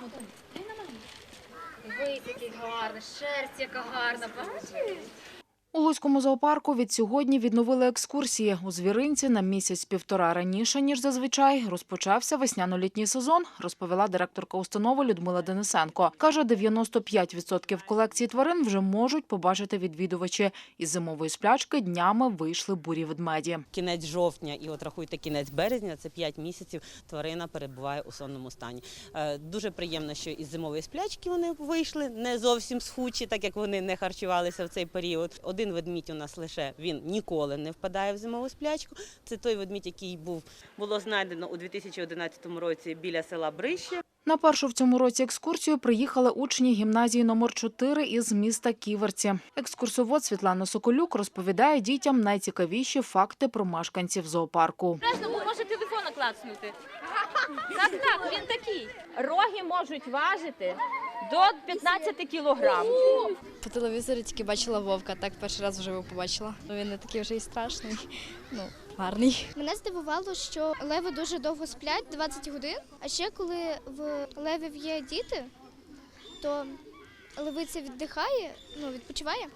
маму, Тоні, глянь на маму. Дивись, який гарний, шерсть яка гарна, бачиш? У Луцькому зоопарку від сьогодні відновили екскурсії. У звіринці на місяць-півтора раніше, ніж зазвичай, розпочався весняно-літній сезон, розповіла директорка установи Людмила Денисенко. Каже, 95% колекції тварин вже можуть побачити відвідувачі. Із зимової сплячки днями вийшли бурі ведмеді. Кінець жовтня і от рахуйте кінець березня, це 5 місяців тварина перебуває у сонному стані. Е, Дуже приємно, що із зимової сплячки вони вийшли, не зовсім схучі, так як вони не харчувалися в цей період. Один ведмідь у нас лише він ніколи не впадає в зимову сплячку. Це той ведмідь, який був було знайдено у 2011 році біля села Брище. На першу в цьому році екскурсію приїхали учні гімназії номер 4 із міста Ківерці. Екскурсовод Світлана Соколюк розповідає дітям найцікавіші факти про мешканців зоопарку. Страшно, бо може телефона клацнути. Так, так, він такий. Роги можуть важити до 15 кілограм. По телевізорі тільки бачила вовка, так перший раз вживу побачила. Ну, Він не такий вже і страшний, ну, гарний. Мене здивувало, що леви дуже довго сплять 20 годин. А ще коли в левів є діти, то левиця віддихає, ну відпочиває,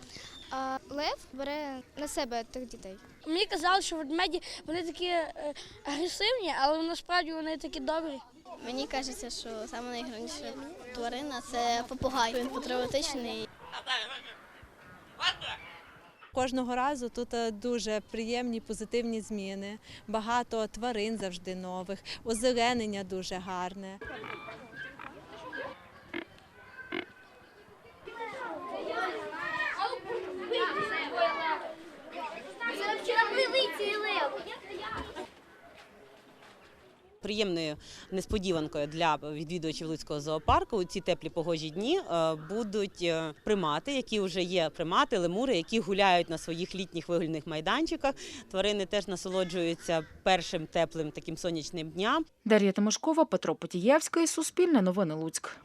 а лев бере на себе тих дітей. Мені казали, що ведмеді вони такі е, агресивні, але насправді вони такі добрі. Мені кажеться, що найгарніша тварина це попугай. Він патріотичний. Кожного разу тут е, дуже приємні позитивні зміни. Багато тварин завжди нових, озеленення дуже гарне. Це вчора левиці лев. Приємною несподіванкою для відвідувачів Луцького зоопарку у ці теплі погожі дні е, будуть е, примати, які вже є примати, лемури, які гуляють на своїх літніх вигульних майданчиках. Тварини теж насолоджуються першим теплим таким сонячним дням. Дар'я Тимошкова, Петро Потієвський, Суспільне новини Луцьк.